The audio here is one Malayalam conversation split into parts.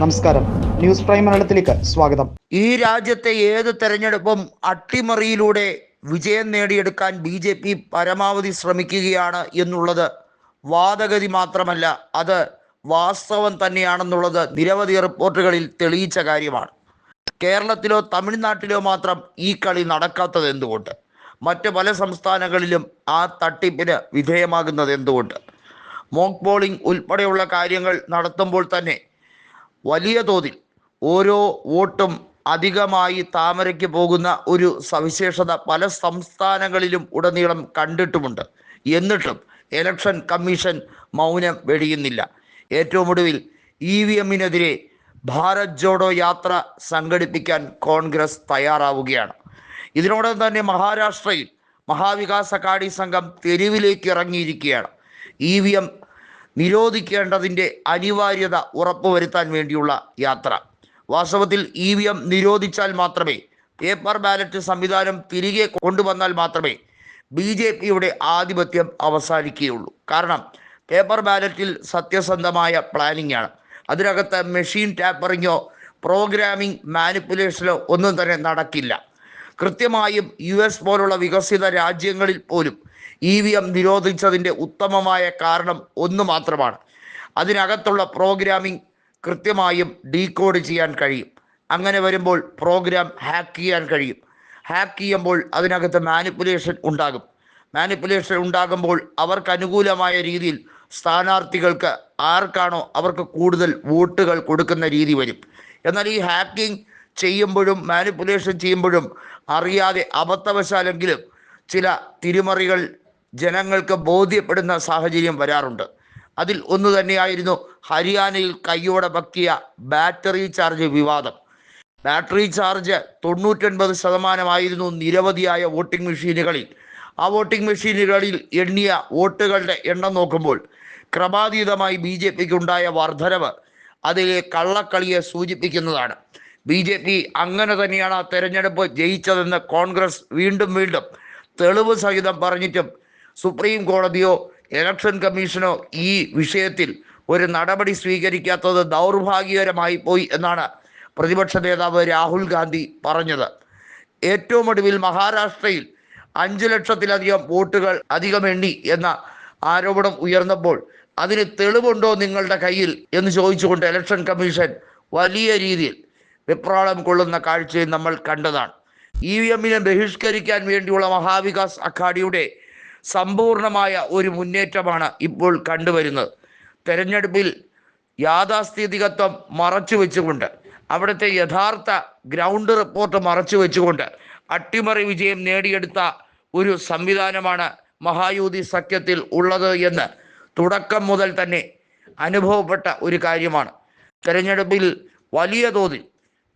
നമസ്കാരം. ന്യൂസ് പ്രൈം മലയാളത്തിലേക്ക് സ്വാഗതം. ഈ രാജ്യത്തെ ഏത് തെരഞ്ഞെടുപ്പും അട്ടിമറിയിലൂടെ വിജയം നേടിയെടുക്കാൻ ബി ജെ പി പരമാവധി ശ്രമിക്കുകയാണ് എന്നുള്ളത് വാദഗതി മാത്രമല്ല അത് വാസ്തവം തന്നെയാണെന്നുള്ളത് നിരവധി റിപ്പോർട്ടുകളിൽ തെളിയിച്ച കാര്യമാണ്. കേരളത്തിലോ തമിഴ്നാട്ടിലോ മാത്രം ഈ കളി നടക്കാത്തത് എന്തുകൊണ്ട്? മറ്റ് പല സംസ്ഥാനങ്ങളിലും ആ തട്ടിപ്പിന് വിധേയമാകുന്നത് എന്തുകൊണ്ട്? മോക്ക് പോളിംഗ് ഉൾപ്പെടെയുള്ള കാര്യങ്ങൾ നടത്തുമ്പോൾ തന്നെ വലിയ തോതിൽ ഓരോ വോട്ടും അധികമായി താമരയ്ക്ക് പോകുന്ന ഒരു സവിശേഷത പല സംസ്ഥാനങ്ങളിലും ഉടനീളം കണ്ടിട്ടുമുണ്ട്. എന്നിട്ടും ഇലക്ഷൻ കമ്മീഷൻ മൗനം വെടിയുന്നില്ല. ഏറ്റവും ഒടുവിൽ ഇ വി എമ്മിനെതിരെ ഭാരത് ജോഡോ യാത്ര സംഘടിപ്പിക്കാൻ കോൺഗ്രസ് തയ്യാറാവുകയാണ്. ഇതിനോടൊപ്പം തന്നെ മഹാരാഷ്ട്രയിൽ മഹാവികാസ് അഘാടി സംഘം തെരുവിലേക്ക് ഇറങ്ങിയിരിക്കുകയാണ്. ഇ വി എം നിരോധിക്കേണ്ടതിന്റെ അനിവാര്യത ഉറപ്പുവരുത്താൻ വേണ്ടിയുള്ള യാത്ര. വാസ്തവത്തിൽ ഇ വി എം നിരോധിച്ചാൽ മാത്രമേ പേപ്പർ ബാലറ്റ് സംവിധാനം തിരികെ കൊണ്ടുവന്നാൽ മാത്രമേ ബി ജെ പിയുടെ ആധിപത്യം അവസാനിക്കുകയുള്ളൂ. കാരണം പേപ്പർ ബാലറ്റിൽ സത്യസന്ധമായ പ്ലാനിംഗ് ആണ് അതിനകത്ത് മെഷീൻ ടാപ്പറിങ്ങോ പ്രോഗ്രാമിംഗ് മാനിപ്പുലേഷനോ ഒന്നും തന്നെ നടക്കില്ല. കൃത്യമായും യു എസ് പോലുള്ള വികസിത രാജ്യങ്ങളിൽ പോലും ഇ വി എം നിരോധിച്ചതിന്റെ ഉത്തമമായ കാരണം ഒന്ന് മാത്രമാണ്. അതിനകത്തുള്ള പ്രോഗ്രാമിംഗ് കൃത്യമായും ഡീകോഡ് ചെയ്യാൻ കഴിയും. അങ്ങനെ വരുമ്പോൾ പ്രോഗ്രാം ഹാക്ക് ചെയ്യാൻ കഴിയും. ഹാക്ക് ചെയ്യുമ്പോൾ അതിനകത്ത് മാനിപ്പുലേഷൻ ഉണ്ടാകും. മാനിപ്പുലേഷൻ ഉണ്ടാകുമ്പോൾ അവർക്ക് അനുകൂലമായ രീതിയിൽ സ്ഥാനാർത്ഥികൾക്ക് ആർക്കാണോ അവർക്ക് കൂടുതൽ വോട്ടുകൾ കൊടുക്കുന്ന രീതി വരും. എന്നാൽ ഈ ഹാക്കിംഗ് ചെയ്യുമ്പോഴും മാനിപ്പുലേഷൻ ചെയ്യുമ്പോഴും അറിയാതെ അബദ്ധവശാലെങ്കിലും ചില തിരിമറികൾ ജനങ്ങൾക്ക് ബോധ്യപ്പെടുന്ന സാഹചര്യം വരാറുണ്ട്. അതിൽ ഒന്ന് തന്നെയായിരുന്നു ഹരിയാനയിൽ കയ്യോടെ പക്കിയ ബാറ്ററി ചാർജ് വിവാദം. ബാറ്ററി ചാർജ് തൊണ്ണൂറ്റൊൻപത് ശതമാനമായിരുന്നു നിരവധിയായ വോട്ടിംഗ് മെഷീനുകളിൽ. ആ വോട്ടിംഗ് മെഷീനുകളിൽ എണ്ണിയ വോട്ടുകളുടെ എണ്ണം നോക്കുമ്പോൾ ക്രമാതീതമായി ബി ജെ പിക്ക് ഉണ്ടായ വർധനവ് അതിലെ കള്ളക്കളിയെ സൂചിപ്പിക്കുന്നതാണ്. ബി ജെ പി അങ്ങനെ തന്നെയാണ് ആ തെരഞ്ഞെടുപ്പ് ജയിച്ചതെന്ന് കോൺഗ്രസ് വീണ്ടും വീണ്ടും തെളിവ് സഹിതം പറഞ്ഞിട്ടും സുപ്രീം കോടതിയോ ഇലക്ഷൻ കമ്മീഷനോ ഈ വിഷയത്തിൽ ഒരു നടപടി സ്വീകരിക്കാത്തത് ദൗർഭാഗ്യകരമായി പോയി എന്നാണ് പ്രതിപക്ഷ നേതാവ് രാഹുൽ ഗാന്ധി പറഞ്ഞത്. ഏറ്റവും ഒടുവിൽ മഹാരാഷ്ട്രയിൽ അഞ്ച് ലക്ഷത്തിലധികം വോട്ടുകൾ അധികം എണ്ണി എന്ന ആരോപണം ഉയർന്നപ്പോൾ അതിന് തെളിവുണ്ടോ നിങ്ങളുടെ കയ്യിൽ എന്ന് ചോദിച്ചുകൊണ്ട് ഇലക്ഷൻ കമ്മീഷൻ വലിയ രീതിയിൽ വെപ്രാളം കൊള്ളുന്ന കാഴ്ചയും നമ്മൾ കണ്ടതാണ്. ഇ വി എമ്മിനെ ബഹിഷ്കരിക്കാൻ വേണ്ടിയുള്ള മഹാവികാസ് അഖാഡിയുടെ സമ്പൂർണമായ ഒരു മുന്നേറ്റമാണ് ഇപ്പോൾ കണ്ടുവരുന്നത്. തെരഞ്ഞെടുപ്പിൽ യാഥാസ്ഥിതികത്വം മറച്ചു വെച്ചുകൊണ്ട് അവിടുത്തെ യഥാർത്ഥ ഗ്രൗണ്ട് റിപ്പോർട്ട് മറച്ചു വെച്ചുകൊണ്ട് അട്ടിമറി വിജയം നേടിയെടുത്ത ഒരു സംവിധാനമാണ് മഹായൂതി സഖ്യത്തിൽ ഉള്ളത് എന്ന് തുടക്കം മുതൽ തന്നെ അനുഭവപ്പെട്ട ഒരു കാര്യമാണ്. തെരഞ്ഞെടുപ്പിൽ വലിയ തോതിൽ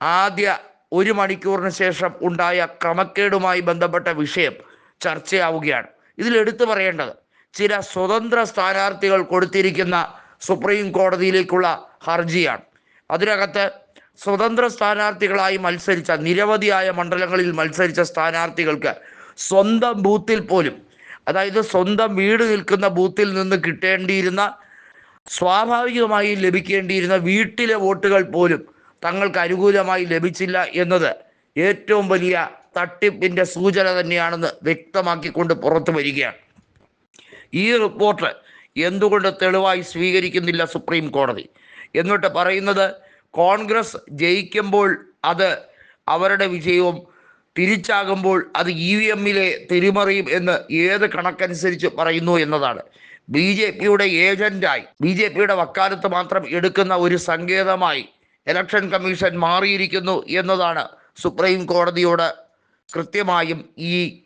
ആദ്യ ഒരു മണിക്കൂറിന് ശേഷം ഉണ്ടായ ക്രമക്കേടുമായി ബന്ധപ്പെട്ട വിഷയം ചർച്ചയാവുകയാണ്. ഇതിൽ എടുത്തു പറയേണ്ടത് ചില സ്വതന്ത്ര സ്ഥാനാർത്ഥികൾ കൊടുത്തിരിക്കുന്ന സുപ്രീം കോടതിയിലേക്കുള്ള ഹർജിയാണ്. അതിനകത്ത് സ്വതന്ത്ര സ്ഥാനാർത്ഥികളായി മത്സരിച്ച നിരവധിയായ മണ്ഡലങ്ങളിൽ മത്സരിച്ച സ്ഥാനാർത്ഥികൾക്ക് സ്വന്തം ബൂത്തിൽ പോലും അതായത് സ്വന്തം വീട് നിൽക്കുന്ന ബൂത്തിൽ നിന്ന് കിട്ടേണ്ടിയിരുന്ന സ്വാഭാവികമായി ലഭിക്കേണ്ടിയിരുന്ന വീട്ടിലെ വോട്ടുകൾ പോലും തങ്ങൾക്ക് അനുകൂലമായി ലഭിച്ചില്ല എന്നത് ഏറ്റവും വലിയ തട്ടിപ്പിന്റെ സൂചന തന്നെയാണെന്ന് വ്യക്തമാക്കിക്കൊണ്ട് പുറത്തു വരികയാണ്. ഈ റിപ്പോർട്ട് എന്തുകൊണ്ട് തെളിവായി സ്വീകരിക്കുന്നില്ല സുപ്രീം കോടതി? എന്നിട്ട് പറയുന്നത് കോൺഗ്രസ് ജയിക്കുമ്പോൾ അത് അവരുടെ വിജയവും തിരിച്ചാകുമ്പോൾ അത് ഇ വി എമ്മിലെ തിരിമറിയും എന്ന് ഏത് കണക്കനുസരിച്ച് പറയുന്നു എന്നതാണ്. ബി ജെ പിയുടെ ഏജന്റായി ബി ജെ പിയുടെ വക്കാലത്ത് മാത്രം എടുക്കുന്ന ഒരു സങ്കേതമായി ഇലക്ഷൻ കമ്മീഷൻ മാറിയിരിക്കുന്നു എന്നതാണ് സുപ്രീം കോടതിയോട് കൃത്യമായും ഈ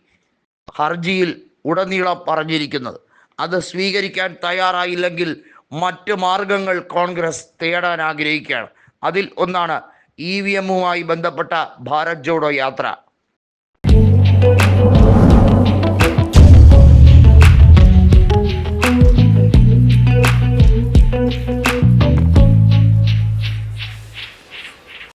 ഹർജിയിൽ ഉടനീളം പറഞ്ഞിരിക്കുന്നത്. അത് സ്വീകരിക്കാൻ തയ്യാറായില്ലെങ്കിൽ മറ്റ് മാർഗങ്ങൾ കോൺഗ്രസ് തേടാൻ ആഗ്രഹിക്കുകയാണ്. അതിൽ ഒന്നാണ് ഇ വി എമ്മുമായി ബന്ധപ്പെട്ട ഭാരത് ജോഡോ യാത്ര.